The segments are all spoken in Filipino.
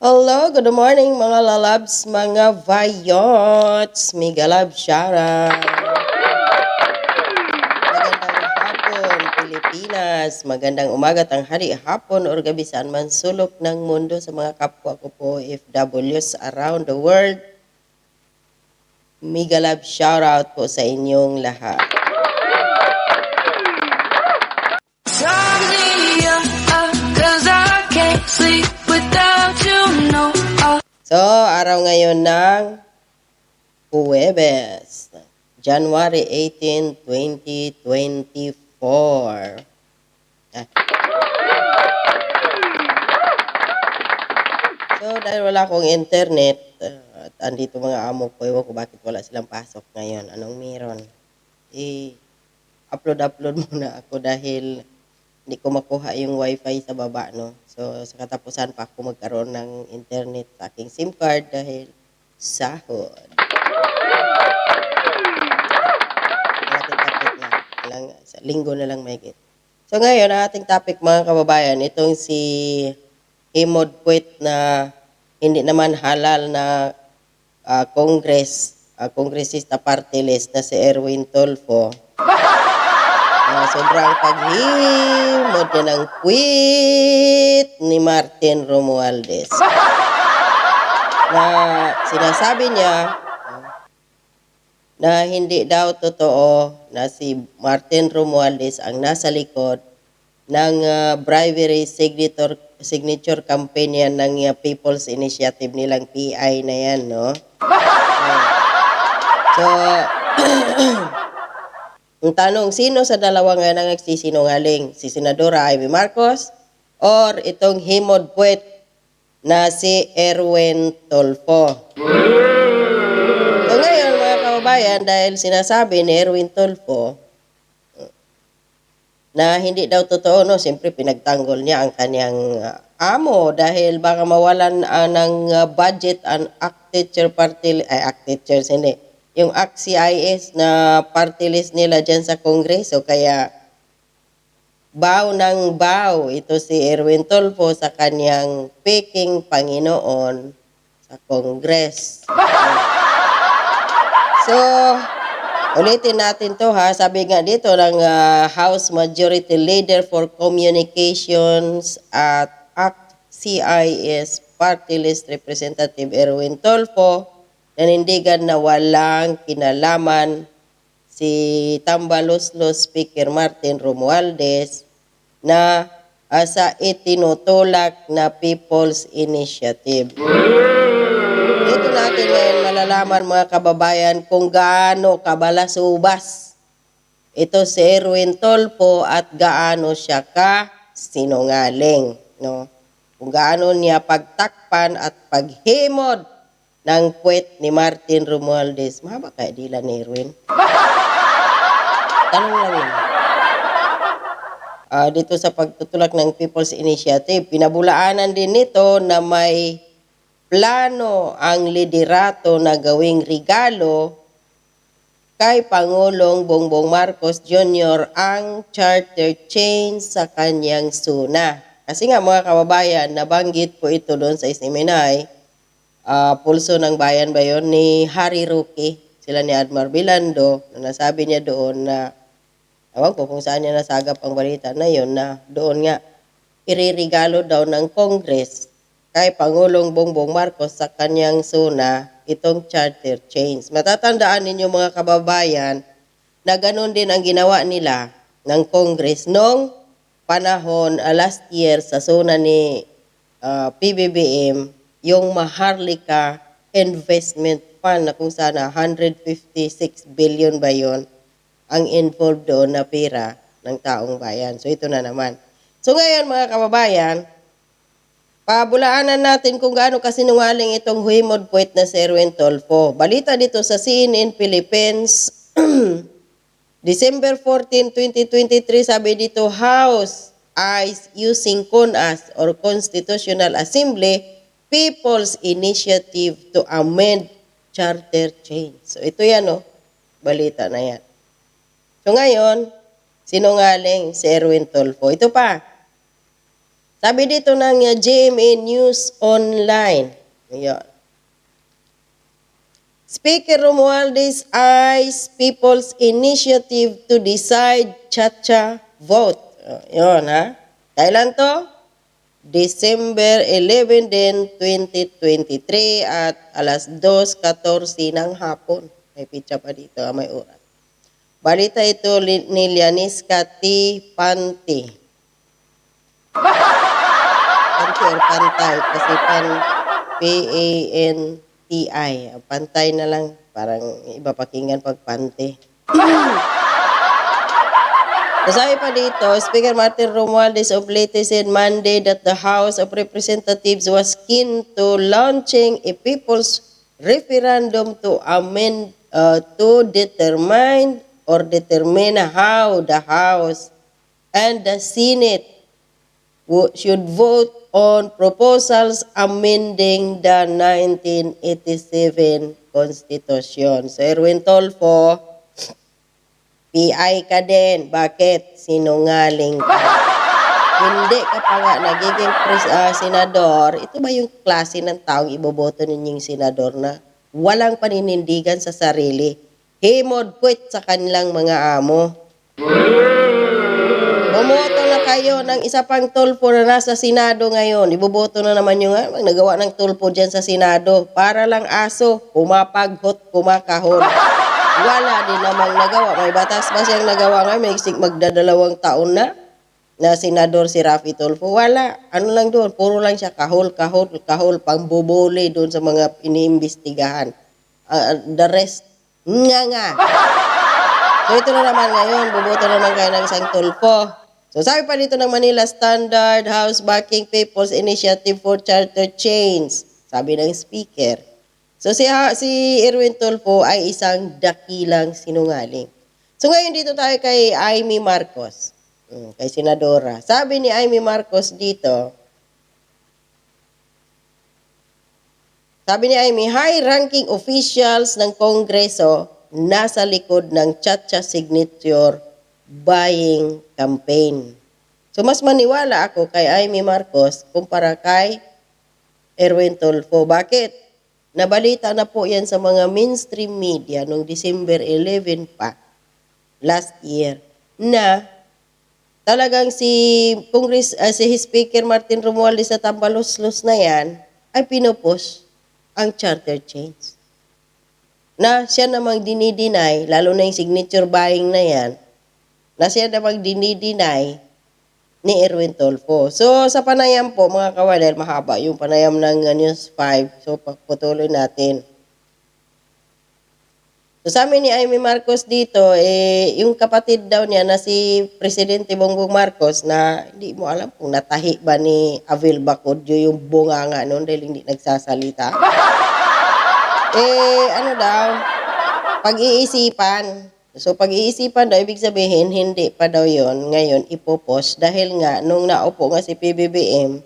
Hello, good morning mga lalabs, mga vayots. Mega love shara. Magandang hapon, Pilipinas. Magandang umaga, tanghali, hapon, or gabi saan man sulok ng mundo sa mga kapwa ko po FWs around the world. Mega love shout out po sa inyong lahat. Up, cause I So, araw ngayon ng Huwebes, January 18, 2024. Ah. So, dahil wala akong internet, uh, at andito mga amo ko, ewan ko bakit wala silang pasok ngayon. Anong meron? Eh, upload-upload muna ako dahil hindi ko makuha yung wifi sa baba, no? So, sa katapusan pa ako magkaroon ng internet sa aking SIM card dahil sahod. Malapit-lapit na. Lang, sa linggo na lang may So, ngayon, ang ating topic, mga kababayan, itong si Himod Puit na hindi naman halal na ah, Congress, ah, kongresista party list na si Erwin Tolfo. Ah, sobrang paghimod niya ng quit ni Martin Romualdez. Na sinasabi niya na hindi daw totoo na si Martin Romualdez ang nasa likod ng ah, bribery signature signature campaign yan ng ah, People's Initiative nilang PI na yan, no? So, ang tanong, sino sa dalawa nga nang nagsisinungaling? Si Senadora Amy Marcos or itong Himod Puet na si Erwin Tolfo? So ngayon mga kababayan, dahil sinasabi ni Erwin Tolfo na hindi daw totoo, no? Siyempre pinagtanggol niya ang kanyang uh, amo dahil baka mawalan uh, ng uh, budget ang ACT teacher party, ay ACT teachers, hindi. Yung ACT CIS na party list nila dyan sa Kongreso. Kaya baw ng baw ito si Erwin Tolfo sa kanyang peking Panginoon sa Congress. So, ulitin natin to ha. Sabi nga dito ng ah, House Majority Leader for Communications at ACT CIS Party List Representative Erwin Tolfo nanindigan na walang kinalaman si Tambaloslo Speaker Martin Romualdez na ah, sa itinutulak na People's Initiative. Dito natin ngayon malalaman mga kababayan kung gaano kabalasubas ito si Erwin Tolpo at gaano siya ka sinungaling. No? Kung gaano niya pagtakpan at paghimod ng puwet ni Martin Romualdez. Mahaba kaya dila ni Erwin? Tanong lang yun. Ah, dito sa pagtutulak ng People's Initiative, pinabulaanan din nito na may plano ang liderato na gawing regalo kay Pangulong Bongbong Marcos Jr. ang charter change sa kanyang suna. Kasi nga mga kababayan, nabanggit po ito doon sa Isiminay, ah, pulso ng bayan ba yun, ni Harry Roque, sila ni Admar Bilando, na nasabi niya doon na, ewan ko kung saan niya nasagap ang balita na yun, na doon nga, iririgalo daw ng Congress kay Pangulong Bongbong Marcos sa kanyang suna itong charter change. Matatandaan ninyo mga kababayan na ganun din ang ginawa nila ng Congress noong panahon uh, last year sa suna ni uh, PBBM yung Maharlika Investment Fund na kung sana 156 billion ba yun ang involved doon na pera ng taong bayan. So ito na naman. So ngayon mga kababayan, Pabulaanan natin kung gaano kasinungaling itong Huimod Puwet na si Erwin Tolfo. Balita dito sa CNN Philippines, December 14, 2023, sabi dito, House is using CONAS or Constitutional Assembly People's Initiative to amend charter change. So ito yan, oh. balita na yan. So ngayon, sinungaling si Erwin Tolfo. Ito pa, Sabi dito ng uh, GMA News Online. Ayan. Speaker Romualdez eyes People's Initiative to Decide Chacha Vote. Yun ha. Kailan to? December 11 din 2023 at alas 2.14 ng hapon. May pizza pa dito, ah, may oras. Balita ito ni Lianisca T. Panti. Panti or pantay kasi pan P-A-N-T-I. Pantay na lang. Parang iba pakinggan pag panty. Nasabi pa dito, Speaker Martin Romualdez of Leyte said Monday that the House of Representatives was keen to launching a people's referendum to amend, uh, to determine or determine how the House and the Senate should vote on proposals amending the 1987 Constitution. So, Erwin Tolfo, PI ka din. Bakit? Sinungaling ka. Hindi ka pa nga nagiging pres- ah, senador. Ito ba yung klase ng taong iboboto ninyong senador na walang paninindigan sa sarili? Himod quit sa kanilang mga amo. Bumoto na kayo ng isa pang tulpo na nasa Senado ngayon. Iboboto na naman yung ah, nagawa ng tulpo dyan sa Senado. Para lang aso, pumapaghot, kumakahon. Wala din namang nagawa. May batas ba siyang nagawa ngayon? May sig- magdadalawang taon na na senador si Rafi Tulfo. Wala. Ano lang doon? Puro lang siya kahol, kahol, kahol, pangbubuli doon sa mga iniimbestigahan. Ah, the rest, nga nga. So ito na naman ngayon, bubuto na naman kayo ng isang tulpo. So sabi pa dito ng Manila Standard House Backing People's Initiative for Charter Change. Sabi ng speaker. So si, si Erwin Tulfo ay isang dakilang sinungaling. So ngayon dito tayo kay Amy Marcos. Mm, kay Senadora. Sabi ni Amy Marcos dito, Sabi ni Amy, high-ranking officials ng Kongreso nasa likod ng Chacha Signature buying campaign. So mas maniwala ako kay Amy Marcos kumpara kay Erwin Tolfo. Bakit? Nabalita na po yan sa mga mainstream media noong December 11 pa, last year, na talagang si Congress, ah, si Speaker Martin Romualdez sa tambalos-los na yan ay pinupos ang charter change. Na siya namang dinideny, lalo na yung signature buying na yan, na siya namang dinideny ni Erwin Tolfo. So, sa panayam po, mga kawaler, mahaba yung panayam ng uh, News 5. So, pagputuloy natin. So, sa amin ni Amy Marcos dito, eh, yung kapatid daw niya na si Presidente Bongbong Marcos na hindi mo alam kung natahi ba ni Avil Bacodyo yung bunganga noon dahil hindi nagsasalita. eh, ano daw, pag-iisipan. So, pag-iisipan daw, ibig sabihin, hindi pa daw yon ngayon ipopos dahil nga, nung naupo nga si PBBM,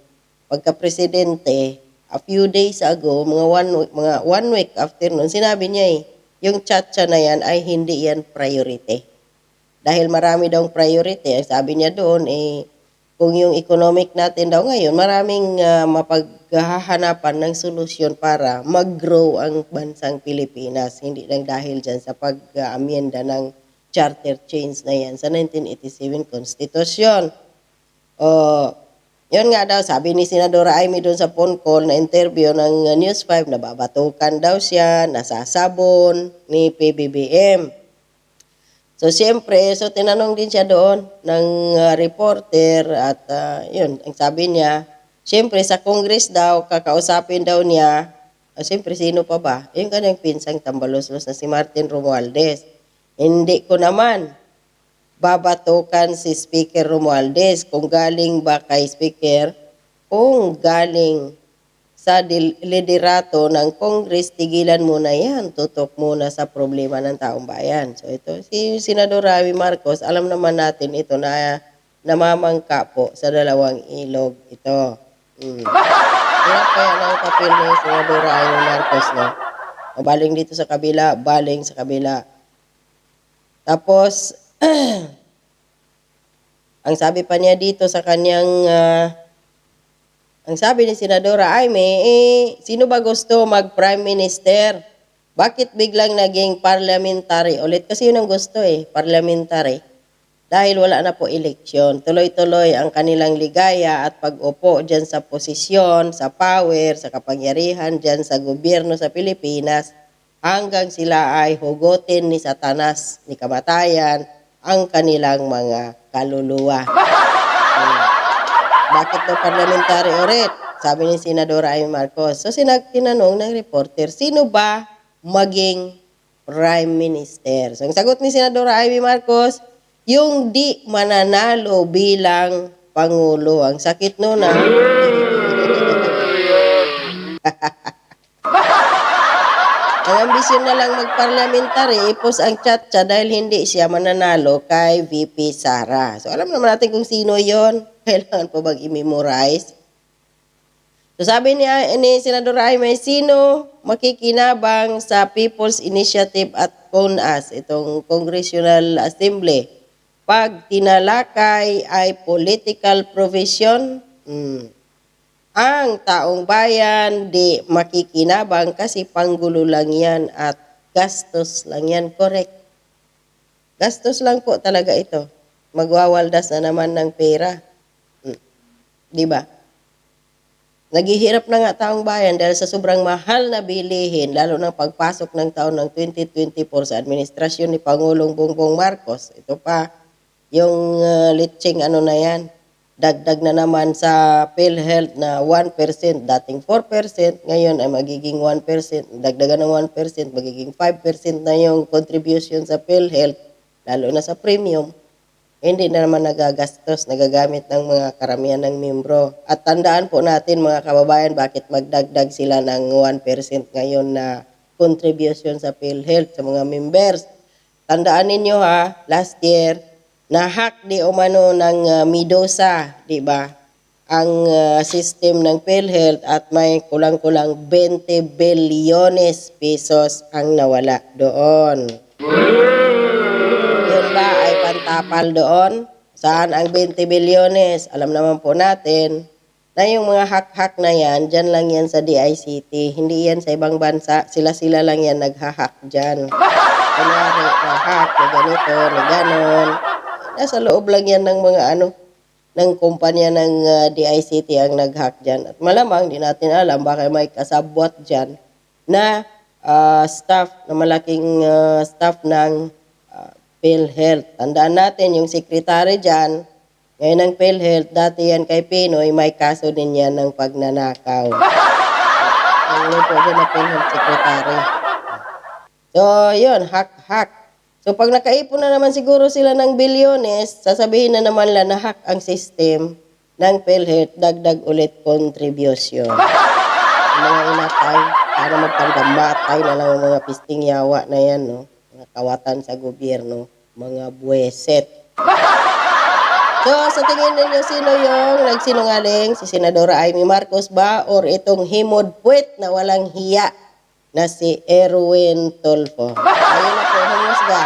pagka-presidente, a few days ago, mga one, week- mga one week after nun, sinabi niya eh, yung chatcha na yan ay hindi yan priority. Dahil marami daw priority. Sabi niya doon, eh, kung yung economic natin daw ngayon, maraming ah, mapaghahanapan ng solusyon para mag-grow ang bansang Pilipinas. Hindi lang dahil dyan sa pag-amyenda ng charter change na yan sa 1987 Constitution. O, yun nga daw, sabi ni Senadora Amy doon sa phone call na interview ng uh, News 5, nababatukan daw siya, nasasabon ni PBBM. So, siyempre, so tinanong din siya doon ng uh, reporter at uh, yun, ang sabi niya, siyempre sa Congress daw, kakausapin daw niya, uh, siyempre sino pa ba? Yung kanyang pinsang tambalos-los na si Martin Romualdez. Hindi ko naman babatukan si Speaker Romualdez kung galing ba kay Speaker, kung galing sa liderato ng Congress, tigilan muna yan. Tutok muna sa problema ng taong bayan. So ito, si Senador Ravi Marcos, alam naman natin ito na namamangka po sa dalawang ilog ito. Mm. Hirap kaya ng papel ni Senador Ravi Marcos, no? Baling dito sa kabila, baling sa kabila. Tapos, ang sabi pa niya dito sa kanyang ah, Ang sabi ni Senadora Aimee, eh, sino ba gusto mag-prime minister? Bakit biglang naging parliamentary ulit? Kasi yun ang gusto eh, parliamentary. Dahil wala na po eleksyon. Tuloy-tuloy ang kanilang ligaya at pag-upo dyan sa posisyon, sa power, sa kapangyarihan dyan sa gobyerno sa Pilipinas hanggang sila ay hugutin ni Satanas, ni kamatayan, ang kanilang mga kaluluwa. Hmm. Bakit daw parliamentary ulit? Sabi ni Senadora Amy Marcos. So sinag tinanong ng reporter, sino ba maging prime minister? So ang sagot ni Senadora Amy Marcos, yung di mananalo bilang pangulo. Ang sakit nun ah. Ang ambisyon na lang mag-parliamentary, ipos ang chat siya dahil hindi siya mananalo kay VP Sara. So alam naman natin kung sino yon Kailangan po bang i-memorize? So sabi ni, ni Senador Jaime, sino makikinabang sa People's Initiative at CONAS, itong Congressional Assembly? Pag tinalakay ay political provision, hmm, ang taong bayan di makikinabang kasi panggulo lang yan at gastos lang yan. Correct. Gastos lang po talaga ito. Magwawaldas na naman ng pera. Hmm. Di ba? Naghihirap na nga taong bayan dahil sa sobrang mahal na bilihin, lalo ng pagpasok ng taon ng 2024 sa administrasyon ni Pangulong Bongbong Marcos. Ito pa, yung uh, litsing ano na yan, dagdag na naman sa PhilHealth na 1%, dating 4%, ngayon ay magiging 1%, dagdagan ng 1%, magiging 5% na yung contribution sa PhilHealth, lalo na sa premium, hindi na naman nagagastos, nagagamit ng mga karamihan ng membro. At tandaan po natin mga kababayan, bakit magdagdag sila ng 1% ngayon na contribution sa PhilHealth sa mga members. Tandaan ninyo ha, last year, nahack di umano ng uh, Midosa, di ba? Ang uh, system ng PhilHealth at may kulang-kulang 20 bilyones pesos ang nawala doon. Yun ba ay pantapal doon? Saan ang 20 bilyones? Alam naman po natin na yung mga hack-hack na yan, dyan lang yan sa DICT. Hindi yan sa ibang bansa. Sila-sila lang yan naghahack dyan. Kunyari, na-hack, na ganito, na ganon. Nasa loob lang yan ng mga ano, ng kumpanya ng uh, DICT ang nag-hack dyan. At malamang, di natin alam, baka may kasabwat dyan na uh, staff, na malaking uh, staff ng uh, PhilHealth. Tandaan natin, yung secretary dyan, ngayon ang PhilHealth, dati yan kay Pinoy, may kaso din yan ng pagnanakaw. Ang po dyan na PhilHealth secretary. So, yun, hack-hack. So pag nakaipon na naman siguro sila ng bilyones, sasabihin na naman lang na hack ang system ng PhilHealth, dagdag ulit contribution. Mga inatay, para magtandamatay na lang ang mga pisting yawa na yan, no? Mga kawatan sa gobyerno, mga buweset. So, sa tingin ninyo, sino yung nagsinungaling? Si Senadora Amy Marcos ba? Or itong himod puwet na walang hiya na si Erwin Tolfo? Ayun na po, humusga.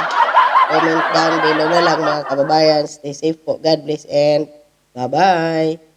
Comment down below na lang mga kababayan. Stay safe po. God bless and bye-bye.